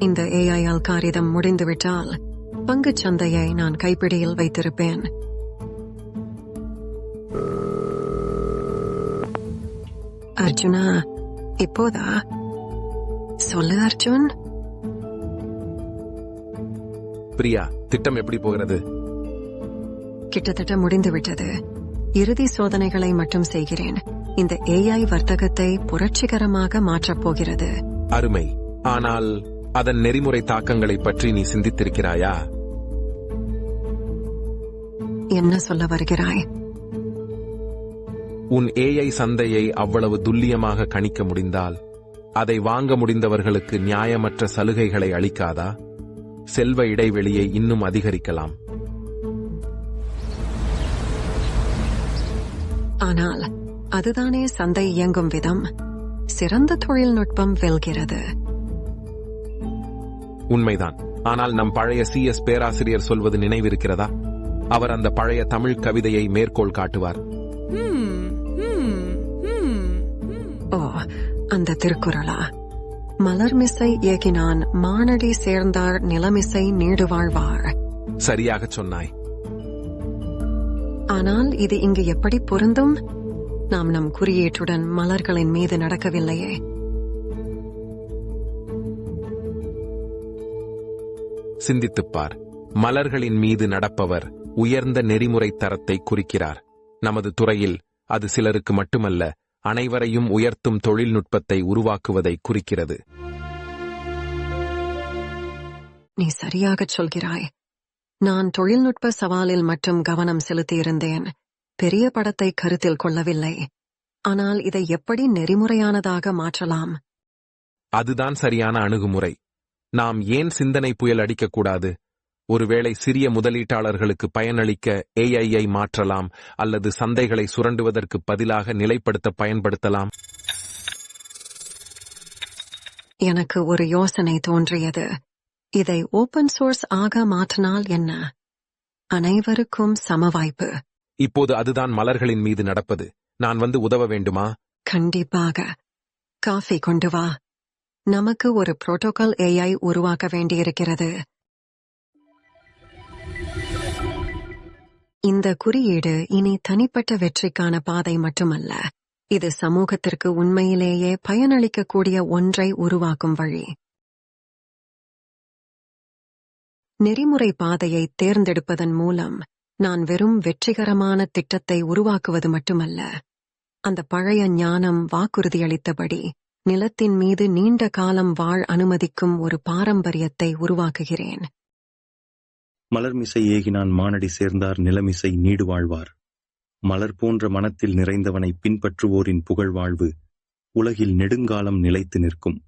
இந்த AI algorithm முடிந்துவிட்டால் பங்குச் சந்தையை நான் கைப்பிடியில் வைத்திருப்பேன். அர்ஜுனா இப்போதா? சொல்லு அர்ஜுன். பிரியா திட்டம் எப்படி போகிறது? கிட்டத்தட்ட முடிந்துவிட்டது. இறுதி சோதனைகளை மட்டும் செய்கிறேன். இந்த ஏஐ வர்த்தகத்தை புரட்சிகரமாக மாற்றப் போகிறது. அருமை. ஆனால் அதன் நெறிமுறை தாக்கங்களை பற்றி நீ சிந்தித்திருக்கிறாயா? என்ன சொல்ல வருகிறாய்? உன் ஏஐ சந்தையை அவ்வளவு துல்லியமாக கணிக்க முடிந்தால் அதை வாங்க முடிந்தவர்களுக்கு நியாயமற்ற சலுகைகளை அளிக்காதா? செல்வ இடைவெளியை இன்னும் அதிகரிக்கலாம். ஆனால் அதுதானே சந்தை இயங்கும் விதம். சிறந்த தொழில்நுட்பம் வெல்கிறது. உண்மைதான். ஆனால் நம் பழைய சிஎஸ் பேராசிரியர் சொல்வது நினைவிருக்கிறதா? அவர் அந்த பழைய தமிழ் கவிதையை மேற்கோள் காட்டுவார். ஓ அந்த திருக்குறளா? மலர்மிசை ஏகினான் மானடி சேர்ந்தார் நிலமிசை நீடுவாழ்வார். சரியாகச் சொன்னாய். ஆனால் இது இங்கு எப்படி பொருந்தும்? நாம் நம் குறியீட்டுடன் மலர்களின் மீது நடக்கவில்லையே. சிந்தித்துப் பார் மலர்களின் மீது நடப்பவர் உயர்ந்த நெறிமுறை தரத்தை குறிக்கிறார். நமது துறையில் அது சிலருக்கு மட்டுமல்ல அனைவரையும் உயர்த்தும் தொழில்நுட்பத்தை உருவாக்குவதை குறிக்கிறது. நீ சரியாகச் சொல்கிறாய். நான் தொழில்நுட்ப சவாலில் மட்டும் கவனம் செலுத்தியிருந்தேன். பெரிய படத்தை கருத்தில் கொள்ளவில்லை. ஆனால் இதை எப்படி நெறிமுறையானதாக மாற்றலாம்? அதுதான் சரியான அணுகுமுறை. நாம் ஏன் சிந்தனை புயல் அடிக்கக்கூடாது? ஒருவேளை சிறிய முதலீட்டாளர்களுக்கு பயனளிக்க ஏஐயை மாற்றலாம் அல்லது சந்தைகளை சுரண்டுவதற்கு பதிலாக நிலைப்படுத்த பயன்படுத்தலாம்? எனக்கு ஒரு யோசனை தோன்றியது. இதை ஓபன் சோர்ஸ் ஆக மாற்றினால் என்ன? அனைவருக்கும் சம வாய்ப்பு இப்போது அதுதான் மலர்களின் மீது நடப்பது. நான் வந்து உதவ வேண்டுமா? கண்டிப்பாக. காஃபி கொண்டு வா. நமக்கு ஒரு புரோட்டோகால் ஏஐ உருவாக்க வேண்டியிருக்கிறது. இந்த குறியீடு இனி தனிப்பட்ட வெற்றிக்கான பாதை மட்டுமல்ல. இது சமூகத்திற்கு உண்மையிலேயே பயனளிக்கக்கூடிய ஒன்றை உருவாக்கும் வழி. நெறிமுறை பாதையை தேர்ந்தெடுப்பதன் மூலம் நான் வெறும் வெற்றிகரமான திட்டத்தை உருவாக்குவது மட்டுமல்ல. அந்த பழைய ஞானம் வாக்குறுதியளித்தபடி நிலத்தின் மீது நீண்ட காலம் வாழ் அனுமதிக்கும் ஒரு பாரம்பரியத்தை உருவாக்குகிறேன். மலர்மிசை ஏகினான் மானடி சேர்ந்தார் நிலமிசை நீடு வாழ்வார். மலர் போன்ற மனத்தில் நிறைந்தவனை பின்பற்றுவோரின் புகழ் வாழ்வு உலகில் நெடுங்காலம் நிலைத்து நிற்கும்.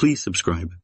Please subscribe